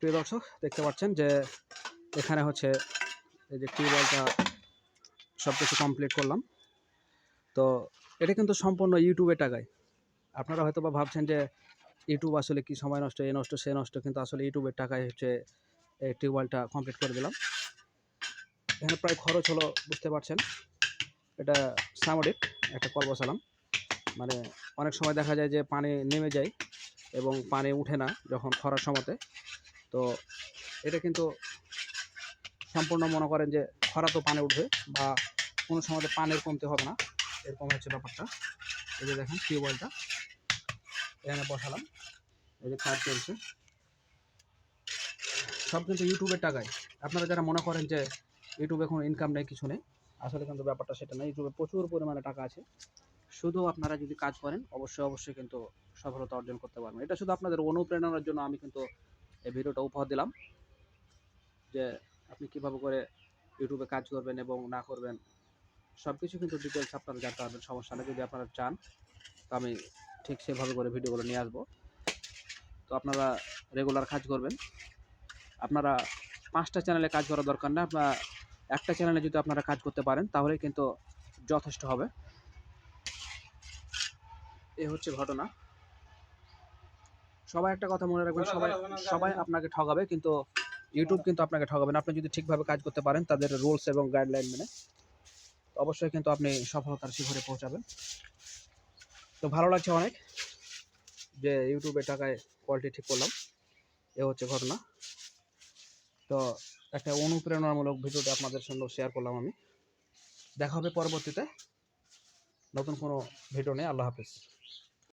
প্রিয় দর্শক, দেখতে পাচ্ছেন যে এখানে হচ্ছে এই যে টিউবওয়েলটা সব কিছু কমপ্লিট করলাম। তো এটা কিন্তু সম্পূর্ণ ইউটিউবের টাকায় আপনারা হয়তো বা ভাবছেন যে ইউটিউব আসলে কি সময় নষ্ট, এ নষ্ট, সে নষ্ট, কিন্তু আসলে ইউটিউবের টাকায় হচ্ছে এই টিউবওয়েলটা কমপ্লিট করে দিলাম। এখানে প্রায় খরচ হলো, বুঝতে পারছেন, এটা সামরিক, একটা কল বসালাম মানে অনেক সময় দেখা যায় যে পানি নেমে যায় এবং পানি উঠে না যখন খরার সময়তে। তো এটা কিন্তু সম্পূর্ণ মনে করেন যে খরা তো পানি উঠবে বা কোনো সময় পানির কমতে হবে না। এরকম হচ্ছে ব্যাপারটা। এই যে দেখেন টিউবওয়েলটা। এখানে বসালাম। এই যে কাজ চলছে। সব কিন্তু ইউটিউবের টাকায়। আপনারা যারা মনে করেন যে ইউটিউবে কোনো ইনকাম নেই, কিছু নেই, আসলে কিন্তু ব্যাপারটা সেটা না। ইউটিউবে প্রচুর পরিমাণে টাকা আছে। শুধু আপনারা যদি কাজ করেন, অবশ্যই অবশ্যই কিন্তু সফলতা অর্জন করতে পারবেন এটা শুধু আপনাদের অনুপ্রেরণার জন্য আমি কিন্তু এই ভিডিওটা উপহার দিলাম। যে আপনি কীভাবে করে ইউটিউবে কাজ করবেন এবং না করবেন সব কিছু কিন্তু ডিটেলস আপনারা জানতে পারবেন, সমস্যা নেই। যদি আপনারা চান, তো আমি ঠিক সেভাবে করে ভিডিওগুলো নিয়ে আসব। তো আপনারা রেগুলার কাজ করবেন। আপনারা পাঁচটা চ্যানেলে কাজ করার দরকার না। আপনার একটা চ্যানেলে যদি আপনারা কাজ করতে পারেন তাহলে কিন্তু যথেষ্ট হবে। এই হচ্ছে ঘটনা। সবাই একটা কথা মনে রাখবেন সবাই সবাই আপনাকে ঠকাবে কিন্তু ইউটিউব কিন্তু আপনাকে ঠকাবে না। আপনি যদি ঠিকভাবে কাজ করতে পারেন তাদের রুলস এবং গাইডলাইন মেনে অবশ্যই কিন্তু আপনি সফলতার শিখরে পৌঁছাবেন। তো ভালো লাগছে অনেক যে ইউটিউবে টাকায় কোয়ালিটি ঠিক করলাম। এ হচ্ছে ঘটনা। তো একটা অনুপ্রেরণামূলক ভিডিওটা আপনাদের সঙ্গে শেয়ার করলাম আমি। দেখা হবে পরবর্তীতে। নতুন কোনো ভিডিও নিয়ে। আল্লাহ হাফিজ।